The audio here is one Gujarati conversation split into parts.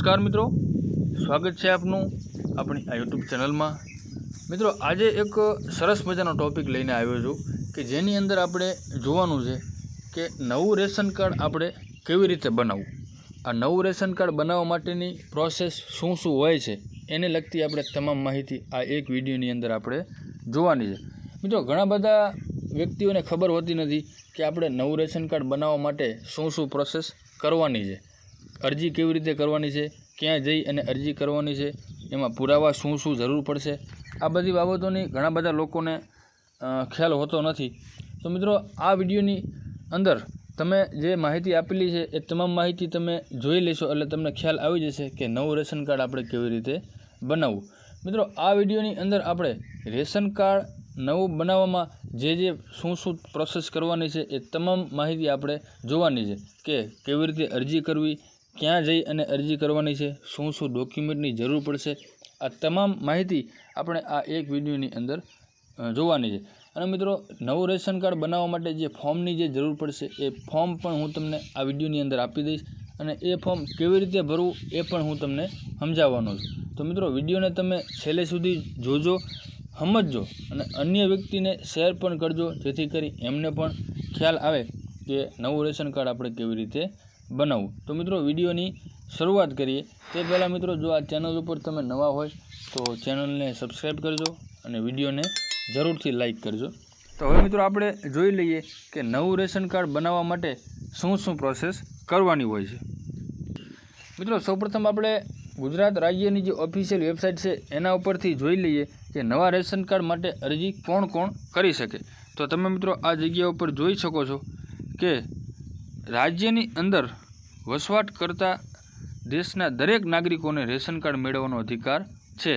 નમસ્કાર મિત્રો. સ્વાગત છે આપનું આપણી આ યુટ્યુબ ચેનલમાં. મિત્રો, આજે એક સરસ મજાનો ટૉપિક લઈને આવ્યો છું કે જેની અંદર આપણે જોવાનું છે કે નવું રેશન કાર્ડ આપણે કેવી રીતે બનાવવું. આ નવું રેશન કાર્ડ બનાવવા માટેની પ્રોસેસ શું શું હોય છે એને લગતી આપણે તમામ માહિતી આ એક વિડીયોની અંદર આપણે જોવાની છે. મિત્રો, ઘણા બધા વ્યક્તિઓને ખબર હોતી નથી કે આપણે નવું રેશન કાર્ડ બનાવવા માટે શું શું પ્રોસેસ કરવાની છે. અરજી કેવી રીતે કરવાની છે, ક્યાં જઈ અને અરજી કરવાની છે, એમાં પુરાવા શું શું જરૂર પડશે, આ બધી બાબતોની ઘણા બધા લોકોને ખ્યાલ હોતો નથી. તો મિત્રો, આ વિડીયોની અંદર તમે જે માહિતી આપેલી છે, એ તમામ માહિતી તમે જોઈ લેશો એટલે તમને ખ્યાલ આવી જશે કે નવું રેશન કાર્ડ આપણે કેવી રીતે બનાવવું. મિત્રો, આ વિડીયોની અંદર આપણે રેશન કાર્ડ નવું બનાવવામાં જે જે શું શું પ્રોસેસ કરવાની છે, એ તમામ માહિતી આપણે જોવાની છે કે કેવી રીતે અરજી કરવી ક્યાં જઈ અને અરજી કરવાની છે? શું શું ડોક્યુમેન્ટની જરૂર પડશે? આ તમામ માહિતી આપણે આ એક વિડીયોની અંદર જોવાની છે. અને મિત્રો, નવું રેશન કાર્ડ બનાવવા માટે જે ફોર્મની જે જરૂર પડશે, એ ફોર્મ પણ હું તમને આ વિડીયોની અંદર આપી દઈશ અને એ ફોર્મ કેવી રીતે ભરવું એ પણ હું તમને સમજાવવાનો છું. તો મિત્રો, વિડીયોને તમે છેલ્લે સુધી જોજો, સમજજો અને અન્ય વ્યક્તિને શેર પણ કરજો, જેથી કરી એમને પણ ખ્યાલ આવે કે નવું રેશન કાર્ડ આપણે કેવી રીતે બનાવવું તો મિત્રો, વિડીયોની શરૂઆત કરીએ. તે પહેલાં મિત્રો, જો આ ચેનલ ઉપર તમે નવા હોય, તો ચેનલને સબસ્ક્રાઈબ કરજો અને વિડીયોને જરૂરથી લાઈક કરજો. તો હવે મિત્રો, આપણે જોઈ લઈએ કે નવું રેશન કાર્ડ બનાવવા માટે શું શું પ્રોસેસ કરવાની હોય છે. મિત્રો, સૌપ્રથમ આપણે ગુજરાત રાજ્યની જે ઓફિશિયલ વેબસાઇટ છે, એના ઉપરથી જોઈ લઈએ કે નવા રેશન કાર્ડ માટે અરજી કોણ કોણ કરી શકે. તો તમે મિત્રો, આ જગ્યા ઉપર જોઈ શકો છો કે રાજ્યની અંદર વસવાટ કરતા દેશના દરેક નાગરિકોને રેશન કાર્ડ મેળવવાનો અધિકાર છે.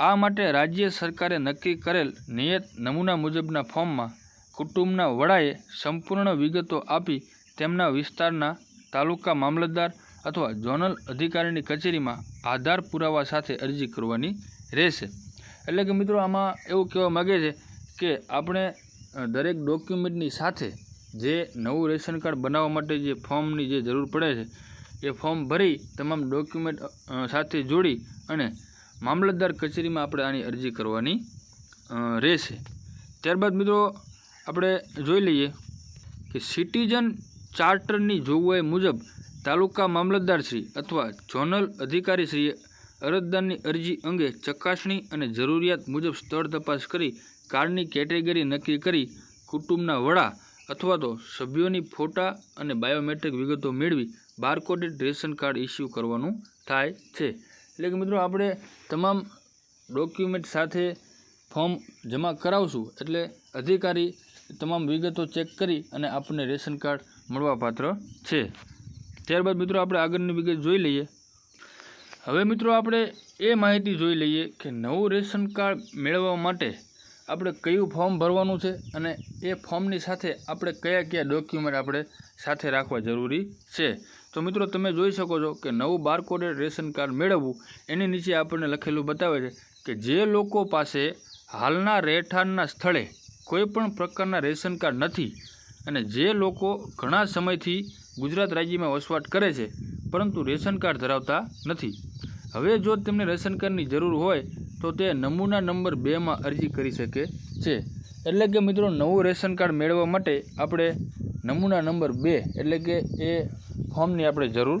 આ માટે રાજ્ય સરકારે નક્કી કરેલ નિયત નમૂના મુજબના ફોર્મમાં કુટુંબના વડાએ સંપૂર્ણ વિગતો આપી તેમના વિસ્તારના તાલુકા મામલતદાર અથવા ઝોનલ અધિકારીની કચેરીમાં આધાર પુરાવા સાથે અરજી કરવાની રહેશે. એટલે કે મિત્રો, આમાં એવું કહેવા માગે છે કે આપણે દરેક ડોક્યુમેન્ટની સાથે જે નવું રેશન કાર્ડ બનાવવા માટે જે ફોર્મની જે જરૂર પડે છે, એ ફોર્મ ભરી તમામ ડોક્યુમેન્ટ સાથે જોડી અને મામલતદાર કચેરીમાં આપણે આની અરજી કરવાની રહેશે. ત્યારબાદ મિત્રો, આપણે જોઈ લઈએ કે સિટીઝન ચાર્ટરની જોગવાઈ મુજબ તાલુકા મામલતદારશ્રી અથવા ઝોનલ અધિકારીશ્રીએ અરજદારની અરજી અંગે ચકાસણી અને જરૂરિયાત મુજબ સ્થળ તપાસ કરી, કાર્ડની કેટેગરી નક્કી કરી, કુટુંબના વડા અથવા તો સભ્યોની ફોટા અને બાયોમેટ્રિક વિગતો મેળવી બારકોડેડ રેશન કાર્ડ ઇસ્યુ કરવાનું થાય છે. એટલે કે મિત્રો, આપણે તમામ ડોક્યુમેન્ટ સાથે ફોર્મ જમા કરાવશું એટલે અધિકારી તમામ વિગતો ચેક કરી અને આપણને રેશન કાર્ડ મળવાપાત્ર છે. ત્યારબાદ મિત્રો, આપણે આગળની વિગત જોઈ લઈએ. હવે મિત્રો, આપણે એ માહિતી જોઈ લઈએ કે નવું રેશન કાર્ડ મેળવવા માટે આપણે કયું ફોર્મ ભરવાનું છે અને એ ફોર્મની સાથે આપણે કયા કયા ડોક્યુમેન્ટ આપણે સાથે રાખવા જરૂરી છે. તો મિત્રો, તમે જોઈ શકો છો કે નવું બારકોડેડ રેશન કાર્ડ મેળવવું એની નીચે આપણને લખેલું બતાવે છે કે જે લોકો પાસે હાલના રહેઠાણના સ્થળે કોઈ પણ પ્રકારના રેશન કાર્ડ નથી અને જે લોકો ઘણા સમયથી ગુજરાત રાજ્યમાં વસવાટ કરે છે, પરંતુ રેશન કાર્ડ ધરાવતા નથી. હવે જો તેમને રેશન કાર્ડની જરૂર હોય, તો તે નમૂના નંબર બેમાં અરજી કરી શકે છે. એટલે કે મિત્રો, નવું રેશન કાર્ડ મેળવવા માટે આપણે નમૂના નંબર બે એટલે કે એ ફોર્મની આપણે જરૂર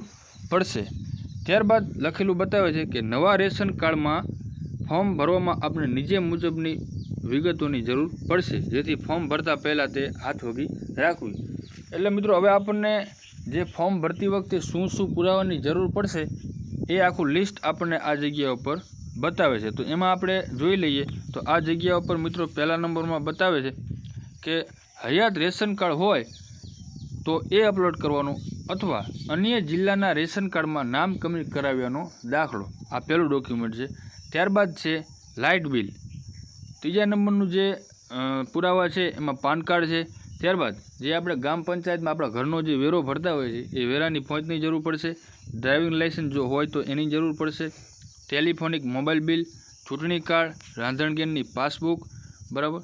પડશે. ત્યારબાદ લખેલું બતાવે છે કે નવા રેશન કાર્ડમાં ફોર્મ ભરવામાં આપણે નીચે મુજબની વિગતોની જરૂર પડશે, જેથી ફોર્મ ભરતા પહેલાં તે હાથ વગી રાખવી. એટલે મિત્રો, હવે આપણને જે ફોર્મ ભરતી વખતે શું શું પુરાવાની જરૂર પડશે એ આખું લિસ્ટ આપણને આ જગ્યા ઉપર બતાવે છે. તો એમાં આપણે જોઈ લઈએ તો આ જગ્યા ઉપર મિત્રો પહેલા નંબરમાં બતાવે છે કે હયાત રેશન કાર્ડ હોય તો એ અપલોડ કરવાનું અથવા અન્ય જિલ્લાના રેશન કાર્ડમાં નામ કમી કરાવ્યાનો દાખલો. આ પહેલું ડોક્યુમેન્ટ છે. ત્યારબાદ છે લાઇટ બિલ ત્રીજા નંબરનું જે પુરાવા છે એમાં પાન કાર્ડ છે. ત્યારબાદ જે આપણે ગ્રામ પંચાયતમાં આપણા ઘરનો જે વેરો ભરતા હોય છે, એ વેરાની પહોંચની જરૂર પડશે. ડ્રાઇવિંગ લાઇસન્સ જો હોય તો એની જરૂર પડશે. ટેલિફોનિક મોબાઈલ બિલ, ચૂંટણી કાર્ડ રાંધણગેરની પાસબુક, બરાબર?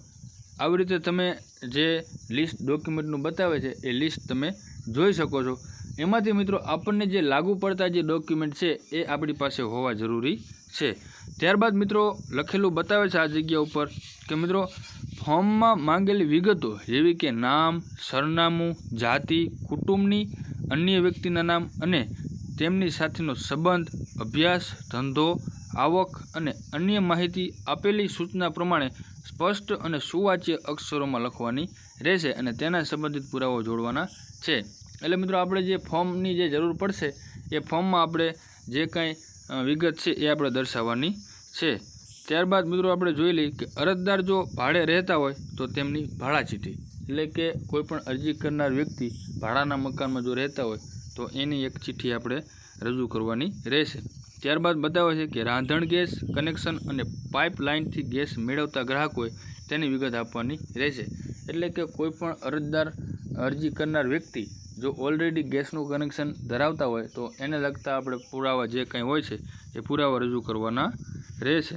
આવી રીતે તમે જે લિસ્ટ ડોક્યુમેન્ટનું બતાવે છે, એ લિસ્ટ તમે જોઈ શકો છો. એમાંથી મિત્રો આપણને જે લાગુ પડતા જે ડોક્યુમેન્ટ છે, એ આપણી પાસે હોવા જરૂરી છે. ત્યારબાદ મિત્રો લખેલું બતાવે છે આ જગ્યા ઉપર કે મિત્રો, ફોર્મમાં માંગેલી વિગતો જેવી કે નામ, સરનામું, જાતિ, કુટુંબની અન્ય વ્યક્તિના નામ અને તેમની સાથેનો સંબંધ, અભ્યાસ, ધંધો, આવક અને અન્ય માહિતી આપેલી સૂચના પ્રમાણે સ્પષ્ટ અને સુવાચ્ય અક્ષરોમાં લખવાની રહેશે અને તેના સંબંધિત પુરાવો જોડવાના છે. એટલે મિત્રો, આપણે જે ફોર્મની જે જરૂર પડશે, એ ફોર્મમાં આપણે જે કાંઈ વિગત છે એ આપણે દર્શાવવાની છે. ત્યારબાદ મિત્રો આપણે જોઈ લઈએ કે અરજદાર જો ભાડે રહેતા હોય તો તેમની ભાડા ચીઠ્ઠી એટલે કે કોઈપણ અરજી કરનાર વ્યક્તિ ભાડાના મકાનમાં જો રહેતા હોય તો એની એક ચિઠ્ઠી આપણે રજૂ કરવાની રહેશે. ત્યારબાદ બતાવે છે કે રાંધણ ગેસ, કનેક્શન અને પાઇપલાઇનથી ગેસ મેળવતા ગ્રાહકોએ તેની વિગત આપવાની રહેશે. એટલે કે કોઈ પણ અરજદાર અરજી કરનાર વ્યક્તિ જો ઓલરેડી ગેસનું કનેક્શન ધરાવતા હોય, તો એને લગતા આપણે પુરાવા જે કંઈ હોય છે, એ પુરાવા રજૂ કરવાના રહેશે.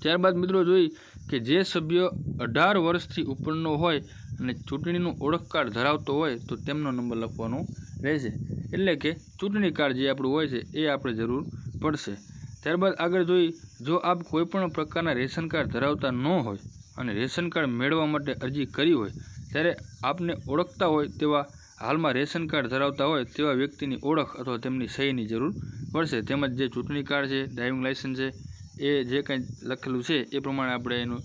ત્યારબાદ મિત્રો જોઈ કે જે સભ્ય અઢાર વર્ષથી ઉપરનો હોય અને ચૂંટણીનું ઓળખ કાર્ડ ધરાવતો હોય, તો તેમનો નંબર લખવાનો રહેશે. એટલે કે ચૂંટણી કાર્ડ જે આપણું હોય છે, એ આપણે જરૂર પડશે. ત્યારબાદ આગળ જોઈ, જો આપ કોઈપણ પ્રકારના રેશન કાર્ડ ધરાવતા ન હોય અને રેશન કાર્ડ મેળવવા માટે અરજી કરી હોય, ત્યારે આપને ઓળખતા હોય તેવા હાલમાં રેશન કાર્ડ ધરાવતા હોય તેવા વ્યક્તિની ઓળખ અથવા તેમની સહીની જરૂર પડશે. તેમજ જે ચૂંટણી કાર્ડ છે ડ્રાઇવિંગ લાઇસન્સ છે, એ જે કંઈ લખેલું છે, એ પ્રમાણે આપણે એનું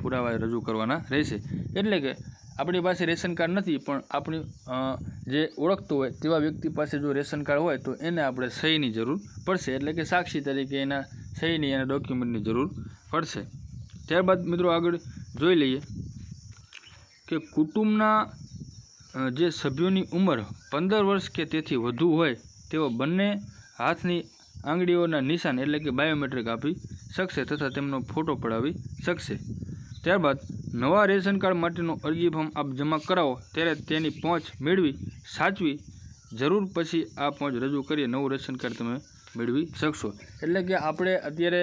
પુરાવા રજૂ કરવાના રહેશે. એટલે કે આપણી પાસે રેશન કાર્ડ નથી, પણ આપણી જે ઓળખતું હોય તેવા વ્યક્તિ પાસે જો રેશન કાર્ડ હોય, તો એને આપણે સહીની જરૂર પડશે. એટલે કે સાક્ષી તરીકે એના સહીની અને ડોક્યુમેન્ટની જરૂર પડશે. ત્યારબાદ મિત્રો આગળ જોઈ લઈએ કે કુટુંબના જે સભ્યોની ઉંમર પંદર વર્ષ કે તેથી વધુ હોય, તેઓ બંને હાથની આંગળીઓના નિશાન એટલે કે બાયોમેટ્રિક આપી શકશે તથા તેમનો ફોટો પડાવી શકશે. ત્યારબાદ, નવા રેશન કાર્ડ માટેનું અરજી ફોર્મ આપ જમા કરાવો, ત્યારે તેની પહોંચ મેળવી, સાચવી, જરૂર પછી આ પહોંચ રજૂ કરી નવું રેશન કાર્ડ તમે મેળવી શકશો. એટલે કે આપણે અત્યારે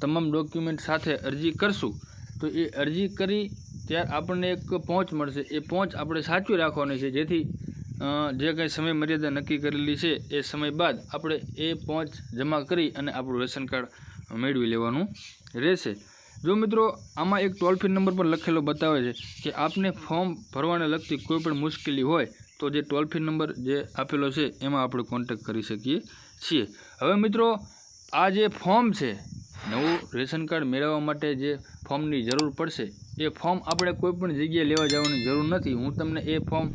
તમામ ડોક્યુમેન્ટ સાથે અરજી કરશું. તો એ અરજી કરી ત્યાર આપણને એક પહોંચ મળશે. એ પહોંચ આપણે સાચવી રાખવાની છે. જેથી જે કંઈ સમય મર્યાદા નક્કી કરેલી છે, એ સમય બાદ આપણે એ પહોંચ જમા કરી અને આપણું રેશન કાર્ડ મેળવી લેવાનું રહેશે. જો મિત્રો, આમાં એક ટોલ ફ્રી નંબર પણ લખેલો બતાવે છે કે આપને ફોર્મ ભરવાને લગતી કોઈ પણ મુશ્કેલી હોય, તો જે ટોલ ફ્રી નંબર જે આપેલો છે, એમાં આપણે કોન્ટેક્ટ કરી શકીએ છીએ. હવે મિત્રો, આ જે ફોર્મ છે, નવું રેશન કાર્ડ મેળવવા માટે જે ફોર્મની જરૂર પડશે એ ફોર્મ આપણે કોઈપણ જગ્યાએ લેવા જવાની જરૂર નથી. હું તમને એ ફોર્મ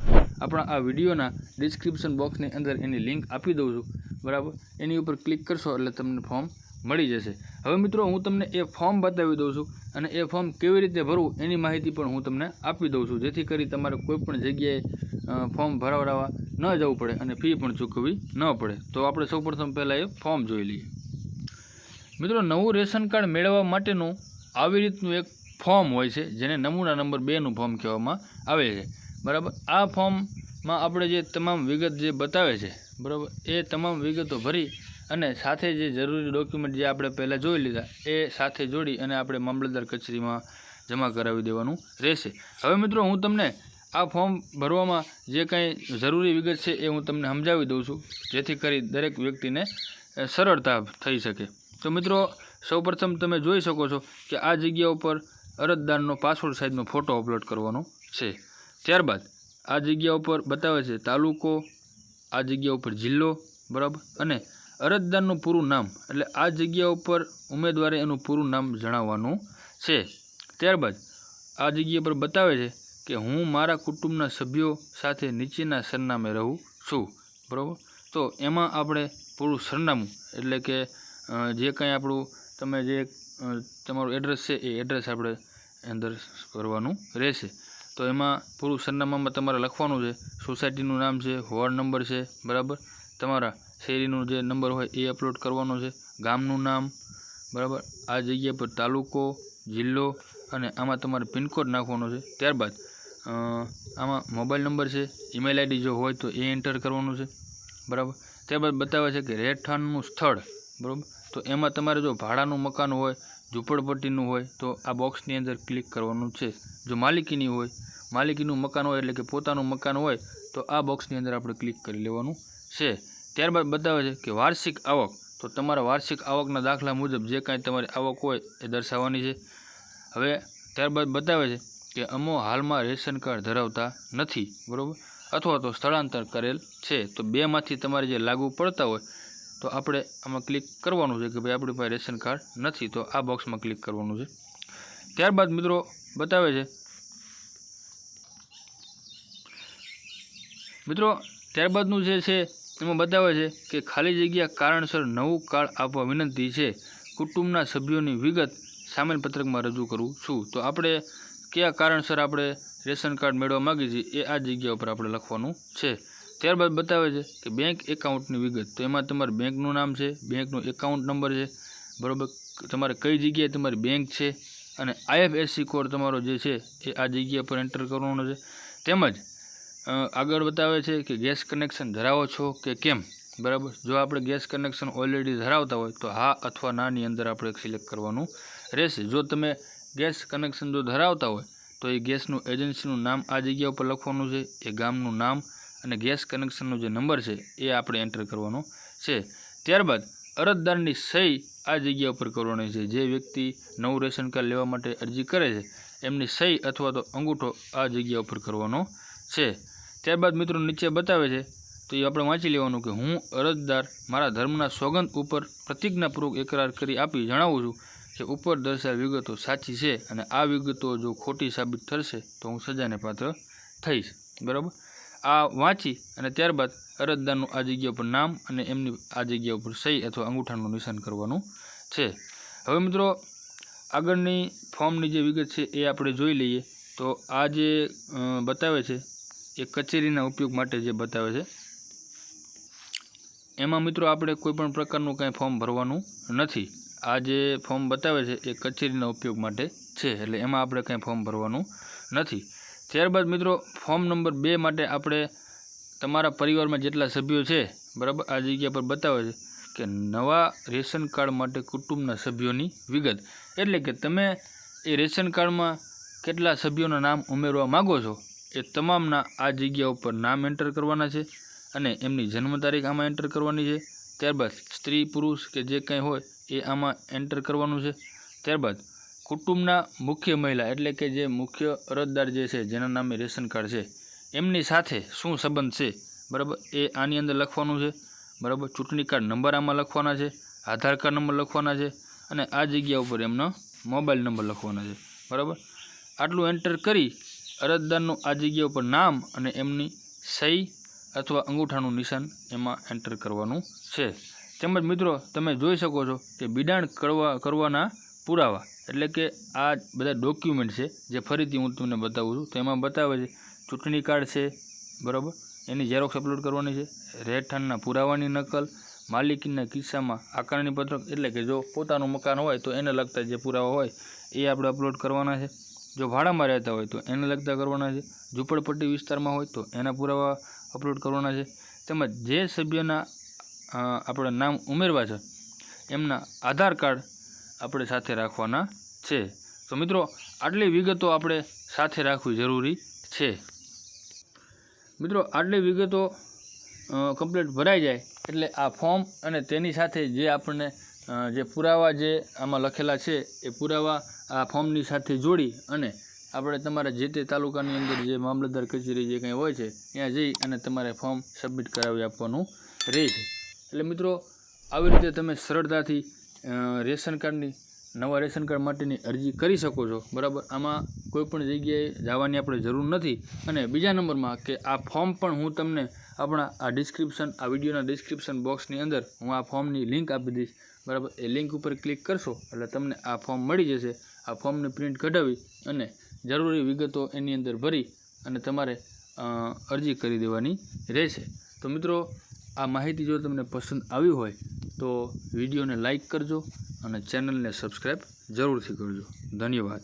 આપણા આ વિડીયોના ડિસ્ક્રિપ્શન બોક્સની અંદર એની લિંક આપી દઉં છું. બરાબર? એની ઉપર ક્લિક કરશો એટલે તમને ફોર્મ મળી જશે. હવે મિત્રો, હું તમને એ ફોર્મ બતાવી દઉં છું અને એ ફોર્મ કેવી રીતે ભરવું એની માહિતી પણ હું તમને આપી દઉં છું. જેથી કરી તમારે કોઈપણ જગ્યાએ ફોર્મ ભરાવડાવવા ન જવું પડે અને ફી પણ ચૂકવવી ન પડે. તો આપણે સૌપ્રથમ પહેલાં એ ફોર્મ જોઈ લઈએ. મિત્રો, નવું રેશન કાર્ડ મેળવવા માટેનું આવી રીતનું એક ફોર્મ હોય છે, જેને નમૂના નંબર બેનું ફોર્મ કહેવામાં આવે છે. બરાબર? આ ફોર્મમાં આપણે જે તમામ વિગત જે બતાવે છે, બરાબર? એ તમામ વિગતો ભરી અને સાથે જે જરૂરી ડોક્યુમેન્ટ જે આપણે પહેલાં જોઈ લીધા, એ સાથે જોડી અને આપણે મામલતદાર કચેરીમાં જમા કરાવી દેવાનું રહેશે. હવે મિત્રો, હું તમને આ ફોર્મ ભરવામાં જે કાંઈ જરૂરી વિગત છે, એ હું તમને સમજાવી દઉં છું, જેથી કરી દરેક વ્યક્તિને સરળતા થઈ શકે. તો મિત્રો, સૌપ્રથમ તમે જોઈ શકો છો કે આ જગ્યા ઉપર અરજદારનો પાસપોર્ટ સાઇઝનો ફોટો અપલોડ કરવાનો છે. ત્યારબાદ આ જગ્યા ઉપર બતાવે છે તાલુકો, આ જગ્યા ઉપર જિલ્લો, બરાબર? અને અરજદારનું પૂરું નામ, એટલે આ જગ્યા ઉપર ઉમેદવારે એનું પૂરું નામ જણાવવાનું છે. ત્યારબાદ આ જગ્યા પર બતાવે છે કે હું મારા કુટુંબના સભ્યો સાથે નીચેના સરનામે રહું છું, બરાબર? તો એમાં આપણે પૂરું સરનામું, એટલે કે જે કંઈ આપણું, તમે જે તમારું એડ્રેસ છે એ એડ્રેસ આપણે અંદર કરવાનું રહેશે. તો એમાં પૂરું સરનામામાં તમારે લખવાનું છે. સોસાયટીનું નામ છે, વોર્ડ નંબર છે, બરાબર? તમારા શેરીનું જે નંબર હોય એ અપલોડ કરવાનો છે. ગામનું નામ, બરાબર? આ જગ્યા પર તાલુકો, જિલ્લો અને આમાં તમારે પિનકોડ નાખવાનો છે. ત્યારબાદ આમાં મોબાઈલ નંબર છે. ઈમેલ આઈડી જો હોય તો એ એન્ટર કરવાનું છે. બરાબર? ત્યારબાદ બતાવે છે કે રહેઠાણનું સ્થળ, બરાબર? તો એમાં તમારે જો ભાડાનું મકાન હોય, ઝૂંપડપટ્ટીનું હોય, તો આ બોક્સની અંદર ક્લિક કરવાનું છે. જો માલિકીની હોય, માલિકીનું મકાન હોય એટલે કે પોતાનું મકાન હોય, તો આ બોક્સની અંદર આપણે ક્લિક કરી લેવાનું છે. ત્યારબાદ બતાવે છે કે વાર્ષિક આવક. તો તમારા વાર્ષિક આવકના દાખલા મુજબ જે કાંઈ તમારી આવક હોય એ દર્શાવવાની છે. હવે ત્યારબાદ બતાવે છે કે અમો હાલમાં રેશન કાર્ડ ધરાવતા નથી, બરાબર? અથવા તો સ્થળાંતર કરેલ છે. તો બેમાંથી તમારે જે લાગુ પડતા હોય તો આપણે આમાં ક્લિક કરવાનું છે કે ભાઈ આપણી પાસે રેશન કાર્ડ નથી, તો આ બોક્સમાં ક્લિક કરવાનું છે. ત્યારબાદ મિત્રો બતાવે છે. મિત્રો, ત્યારબાદનું જે છે, એમાં બતાવે છે કે ખાલી જગ્યા કારણસર નવું કાર્ડ આપવા વિનંતી છે. કુટુંબના સભ્યોની વિગત સામેલ પત્રકમાં રજૂ કરું છું. તો આપણે કયા કારણસર આપણે રેશન કાર્ડ મેળવવા માગીએ છીએ એ આ જગ્યા ઉપર આપણે લખવાનું છે. ત્યારબાદ બતાવે છે કે બેંક એકાઉન્ટની વિગત. તો એમાં તમારે બેંકનું નામ છે બેંકનું એકાઉન્ટ નંબર છે, બરાબર? તમારે કઈ જગ્યાએ તમારી બેંક છે અને આઈએફએસસી કોડ તમારો જે છે એ આ જગ્યા પર એન્ટર કરવાનો છે. તેમજ આગળ બતાવે છે કે ગેસ કનેક્શન ધરાવો છો કે કેમ? બરાબર? જો આપણે ગેસ કનેક્શન ઓલરેડી ધરાવતા હોય તો હા અથવા નાની અંદર આપણે સિલેક્ટ કરવાનું રહેશે. જો તમે ગેસ કનેક્શન જો ધરાવતા હોય તો એ ગેસનું એજન્સીનું નામ આ જગ્યા ઉપર લખવાનું છે, એ ગામનું નામ અને ગેસ કનેક્શનનો જે નંબર છે એ આપણે એન્ટર કરવાનો છે. ત્યારબાદ અરજદારની સહી આ જગ્યા ઉપર કરવાની છે. જે વ્યક્તિ નવું રેશન કાર્ડ લેવા માટે અરજી કરે છે, એમની સહી અથવા તો અંગૂઠો આ જગ્યા ઉપર કરવાનો છે. ત્યારબાદ મિત્રો નીચે બતાવે છે, તો એ આપણે વાંચી લેવાનું કે હું અરજદાર મારા ધર્મના સોગંદ ઉપર પ્રતિજ્ઞાપૂર્વક એકરાર કરી આપી જણાવું છું કે ઉપર દર્શાવેલ વિગતો સાચી છે અને આ વિગતો જો ખોટી સાબિત થશે તો હું સજાને પાત્ર થઈશ. બરાબર? આ વાંચી અને ત્યારબાદ અરજદારનું આ જગ્યા ઉપર નામ અને એમની આ જગ્યા ઉપર સહી અથવા અંગૂઠાનું નિશાન કરવાનું છે. હવે મિત્રો, આગળની ફોર્મની જે વિગત છે એ આપણે જોઈ લઈએ. તો આ જે બતાવે છે એ કચેરીના ઉપયોગ માટે જે બતાવે છે. એમાં મિત્રો આપણે કોઈપણ પ્રકારનું કાંઈ ફોર્મ ભરવાનું નથી. આ જે ફોર્મ બતાવે છે એ કચેરીના ઉપયોગ માટે છે. એટલે એમાં આપણે કાંઈ ફોર્મ ભરવાનું નથી. ત્યારબાદ મિત્રો, ફોર્મ નંબર બે માટે આપણે તમારા પરિવારમાં જેટલા સભ્યો છે, બરાબર, આ જગ્યા પર બતાવે છે કે નવા રેશન કાર્ડ માટે કુટુંબના સભ્યોની વિગત. એટલે કે તમે એ રેશન કાર્ડમાં કેટલા સભ્યોના નામ ઉમેરવા માગો છો, એ તમામના આ જગ્યા ઉપર નામ એન્ટર કરવાના છે અને એમની જન્મ તારીખ આમાં એન્ટર કરવાની છે. ત્યારબાદ સ્ત્રી પુરુષ કે જે કંઈ હોય, એ આમાં એન્ટર કરવાનું છે. ત્યારબાદ કુટુંબના મુખ્ય મહિલા એટલે કે જે મુખ્ય અરજદાર જે છે, જેના નામે રેશન કાર્ડ છે, એમની સાથે શું સંબંધ છે? બરાબર? એ આની અંદર લખવાનું છે. બરાબર? ચૂંટણી કાર્ડ નંબર આમાં લખવાના છે, આધાર કાર્ડ નંબર લખવાના છે અને આ જગ્યા ઉપર એમનો મોબાઈલ નંબર લખવાના છે. બરાબર? આટલું એન્ટર કરી અરજદારનું આ જગ્યા ઉપર નામ અને એમની સહી અથવા અંગૂઠાનું નિશાન એમાં એન્ટર કરવાનું છે. તેમજ મિત્રો, તમે જોઈ શકો છો કે બિડાણ કરવા, કરવાના પુરાવા એટલે કે આ બધા ડોક્યુમેન્ટ છે, જે ફરીથી હું તમને બતાવું છું, તો એમાં બતાવે છે, ચૂંટણી કાર્ડ છે, બરાબર? એની ઝેરોક્સ અપલોડ કરવાની છે, રહેઠાણના પુરાવાની નકલ, માલિકીના કિસ્સામાં આકારણી પત્રક, એટલે કે જો પોતાનું મકાન હોય તો એને લગતા જે પુરાવા હોય, એ આપણે અપલોડ કરવાના છે. જો ભાડામાં રહેતા હોય તો એને લગતા કરવાના છે. ઝૂંપડપટ્ટી વિસ્તારમાં હોય તો એના પુરાવા અપલોડ કરવાના છે. તેમજ જે સભ્યના આપણા નામ ઉમેરવા છે, એમના આધાર કાર્ડ આપણે સાથે રાખવાના છે. તો મિત્રો, આટલી વિગતો આપણે સાથે રાખવી જરૂરી છે. મિત્રો, આટલી વિગતો કમ્પ્લીટ ભરાઈ જાય એટલે આ ફોર્મ અને તેની સાથે જે આપણને જે પુરાવા જે આમાં લખેલા છે, એ પુરાવા આ ફોર્મની સાથે જોડી અને આપણે તમારા જે તે તાલુકાની અંદર જે મામલતદાર કચેરી જે કંઈ હોય છે, ત્યાં જઈ અને તમારે ફોર્મ સબમિટ કરાવી આપવાનું રહે છે એટલે મિત્રો, આવી રીતે તમે સરળતાથી રેશન કાર્ડની, નવા રેશન કાર્ડ માટેની અરજી કરી શકો છો. બરાબર? આમાં કોઈપણ જગ્યાએ જવાની આપણે જરૂર નથી. અને બીજા નંબરમાં કે આ ફોર્મ પણ હું તમને આપણા આ ડિસ્ક્રિપ્શન, આ વિડીયોના ડિસ્ક્રિપ્શન બોક્સની અંદર હું આ ફોર્મની લિંક આપી દઈશ. બરાબર? એ લિંક ઉપર ક્લિક કરશો એટલે તમને આ ફોર્મ મળી જશે. આ ફોર્મને પ્રિન્ટ કઢાવી અને જરૂરી વિગતો એની અંદર ભરી અને તમારે અરજી કરી દેવાની રહેશે. તો મિત્રો આ માહિતી જો તમને પસંદ આવી હોય, તો વિડીયોને લાઇક કરજો અને ચેનલને સબસ્ક્રાઈબ જરૂરથી કરજો. ધન્યવાદ.